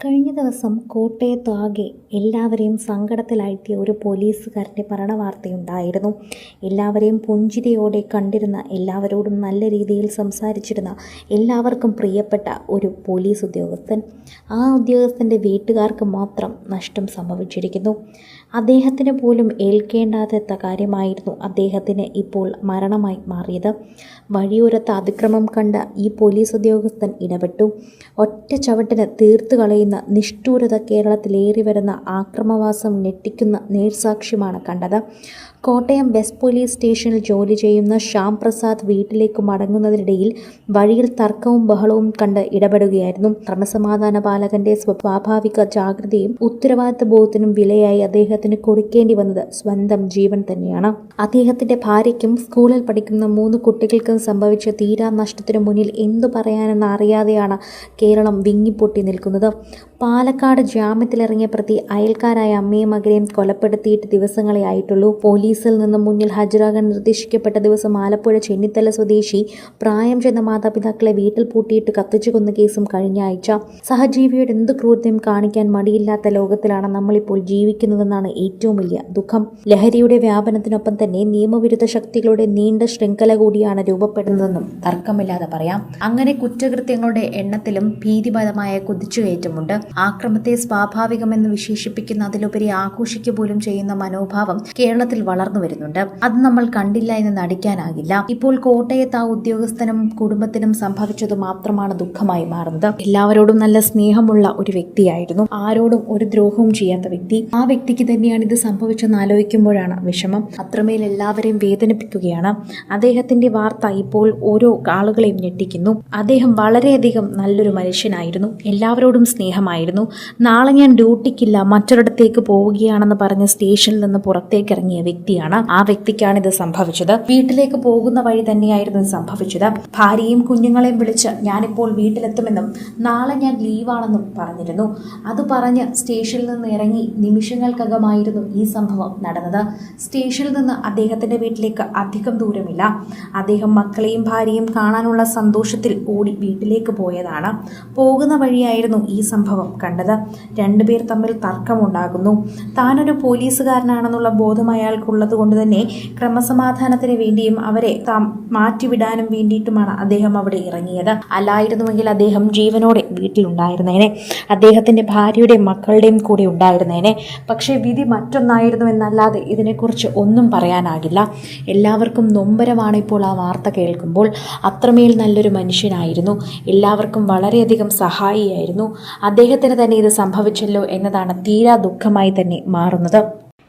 കഴിഞ്ഞ ദിവസം കോട്ടയത്താകെ എല്ലാവരെയും സങ്കടത്തിലാഴ്ത്തിയ ഒരു പോലീസുകാരന്റെ മരണവാർത്തയുണ്ടായിരുന്നു. എല്ലാവരെയും പുഞ്ചിരിയോടെ കണ്ടിരുന്ന എല്ലാവരോടും നല്ല രീതിയിൽ സംസാരിച്ചിരുന്ന എല്ലാവർക്കും പ്രിയപ്പെട്ട ഒരു പോലീസ് ഉദ്യോഗസ്ഥൻ. ആ ഉദ്യോഗസ്ഥന്റെ വീട്ടുകാർക്ക് മാത്രം നഷ്ടം സംഭവിച്ചിരിക്കുന്നു. അദ്ദേഹത്തിന് പോലും ഏൽക്കേണ്ടാത്ത കാര്യമായിരുന്നു അദ്ദേഹത്തിന് ഇപ്പോൾ മരണമായി മാറിയത്. വഴിയോരത്ത് അതിക്രമം കണ്ട ഈ പോലീസ് ഉദ്യോഗസ്ഥൻ ഇടപെട്ടു. ഒറ്റ ചവിട്ടിന് തീർത്തു കളയുന്ന നിഷ്ഠൂരത കേരളത്തിലേറി വരുന്ന ആക്രമവാസം ഞെട്ടിക്കുന്ന നേർസാക്ഷ്യമാണ് കണ്ടത്. കോട്ടയം വെസ്റ്റ് പോലീസ് സ്റ്റേഷനിൽ ജോലി ചെയ്യുന്ന ശ്യാം പ്രസാദ് വീട്ടിലേക്ക് മടങ്ങുന്നതിനിടയിൽ വഴിയിൽ തർക്കവും ബഹളവും കണ്ട് ഇടപെടുകയായിരുന്നു. ക്രമസമാധാന പാലകന്റെ സ്വാഭാവിക ജാഗ്രതയും ഉത്തരവാദിത്ത ബോധത്തിനും വിലയായി അദ്ദേഹത്തിന് കൊടുക്കേണ്ടി വന്നത് സ്വന്തം ജീവൻ തന്നെയാണ്. അദ്ദേഹത്തിന്റെ ഭാര്യയ്ക്കും സ്കൂളിൽ പഠിക്കുന്ന മൂന്ന് കുട്ടികൾക്കും സംഭവിച്ച തീരാ നഷ്ടത്തിനു മുന്നിൽ എന്തു പറയാനെന്ന് അറിയാതെയാണ് കേരളം വിങ്ങിപ്പൊട്ടി നിൽക്കുന്നത്. പാലക്കാട് ജാമ്യത്തിലിറങ്ങിയ പ്രതി അയൽക്കാരായ അമ്മയും മകനെയും കൊലപ്പെടുത്തിയിട്ട് ദിവസങ്ങളെ ആയിട്ടുള്ളൂ. പോലീസിൽ നിന്ന് മുന്നിൽ ഹാജരാകാൻ നിർദ്ദേശിക്കപ്പെട്ട ദിവസം ആലപ്പുഴ ചെന്നിത്തല സ്വദേശി പ്രായം ചെന്ന മാതാപിതാക്കളെ വീട്ടിൽ പൂട്ടിയിട്ട് കത്തിച്ചു കൊന്ന കേസും കഴിഞ്ഞ ആഴ്ച. സഹജീവിയുടെ എന്ത് ക്രൂരതയും കാണിക്കാൻ മടിയില്ലാത്ത ലോകത്തിലാണ് നമ്മളിപ്പോൾ ജീവിക്കുന്നതെന്നാണ് ഏറ്റവും വലിയ ദുഃഖം. ലഹരിയുടെ വ്യാപനത്തിനൊപ്പം തന്നെ നിയമവിരുദ്ധ ശക്തികളുടെ നീണ്ട ശൃംഖല കൂടിയാണ് രൂപപ്പെടുന്നതെന്നും തർക്കമില്ലാതെ പറയാം. അങ്ങനെ കുറ്റകൃത്യങ്ങളുടെ എണ്ണത്തിലും ഭീതിപരമായ കുതിച്ചുകയറ്റമുണ്ട്. ആക്രമത്തെ സ്വാഭാവികമെന്ന് വിശേഷിപ്പിക്കുന്ന അതിലുപരി ആഘോഷിക്കുക പോലും ചെയ്യുന്ന മനോഭാവം കേരളത്തിൽ വളർന്നു വരുന്നുണ്ട്. അത് നമ്മൾ കണ്ടില്ല എന്ന് നടിക്കാനാകില്ല. ഇപ്പോൾ കോട്ടയത്ത് ആ ഉദ്യോഗസ്ഥനും കുടുംബത്തിനും സംഭവിച്ചത് മാത്രമാണ് ദുഃഖമായി മാറുന്നത്. എല്ലാവരോടും നല്ല സ്നേഹമുള്ള ഒരു വ്യക്തിയായിരുന്നു. ആരോടും ഒരു ദ്രോഹവും ചെയ്യാത്ത വ്യക്തി. ആ വ്യക്തിക്ക് തന്നെയാണ് ഇത് സംഭവിച്ചെന്ന് ആലോചിക്കുമ്പോഴാണ് വിഷമം. അത്രമേൽ എല്ലാവരെയും വേദനിപ്പിക്കുകയാണ്. അദ്ദേഹത്തിന്റെ വാർത്ത ഇപ്പോൾ ഓരോ ആളുകളെയും ഞെട്ടിക്കുന്നു. അദ്ദേഹം വളരെയധികം നല്ലൊരു മനുഷ്യനായിരുന്നു. എല്ലാവരോടും സ്നേഹമായിരുന്നു. നാളെ ഞാൻ ഡ്യൂട്ടിക്കില്ല മറ്റൊരിടത്തേക്ക് പോവുകയാണെന്ന് പറഞ്ഞ് സ്റ്റേഷനിൽ നിന്ന് പുറത്തേക്ക് ഇറങ്ങിയ വ്യക്തിയാണ് ആ വ്യക്തിക്കാണ് ഇത് സംഭവിച്ചത്. വീട്ടിലേക്ക് പോകുന്ന വഴി തന്നെയായിരുന്നു ഇത് സംഭവിച്ചത്. ഭാര്യയും കുഞ്ഞുങ്ങളെയും വിളിച്ച് ഞാനിപ്പോൾ വീട്ടിലെത്തുമെന്നും നാളെ ഞാൻ ലീവാണെന്നും പറഞ്ഞിരുന്നു. അത് പറഞ്ഞ് സ്റ്റേഷനിൽ നിന്ന് ഇറങ്ങി നിമിഷങ്ങൾക്കകമായിരുന്നു ഈ സംഭവം നടന്നത്. സ്റ്റേഷനിൽ നിന്ന് അദ്ദേഹത്തിന്റെ വീട്ടിലേക്ക് അധികം ദൂരമില്ല. അദ്ദേഹം മക്കളെയും ഭാര്യയും കാണാനുള്ള സന്തോഷത്തിൽ ഓടി വീട്ടിലേക്ക് പോയതാണ്. പോകുന്ന വഴിയായിരുന്നു ഈ സംഭവം കണ്ടത്. രണ്ടുപേർ തമ്മിൽ തർക്കമുണ്ടാകുന്നു. താനൊരു പോലീസുകാരനാണെന്നുള്ള ബോധം അയാൾക്കുള്ളത് കൊണ്ട് തന്നെ ക്രമസമാധാനത്തിന് വേണ്ടിയും അവരെ താം മാറ്റിവിടാനും വേണ്ടിയിട്ടുമാണ് അദ്ദേഹം അവിടെ ഇറങ്ങിയത്. അല്ലായിരുന്നുവെങ്കിൽ അദ്ദേഹം ജീവനോടെ വീട്ടിലുണ്ടായിരുന്നേനെ. അദ്ദേഹത്തിന്റെ ഭാര്യയുടെയും മക്കളുടെയും കൂടെ ഉണ്ടായിരുന്നേനെ. പക്ഷേ വിധി മറ്റൊന്നായിരുന്നു എന്നല്ലാതെ ഇതിനെക്കുറിച്ച് ഒന്നും പറയാനാകില്ല. എല്ലാവർക്കും നൊമ്പരമാണ് ഇപ്പോൾ ആ വാർത്ത കേൾക്കുമ്പോൾ. അത്രമേൽ നല്ലൊരു മനുഷ്യനായിരുന്നു. എല്ലാവർക്കും വളരെയധികം സഹായിയായിരുന്നു. അദ്ദേഹത്തിന് തന്നെ ഇത് സംഭവിച്ചല്ലോ എന്നതാണ് തീരാ ദുഃഖമായി തന്നെ മാറുന്നത്.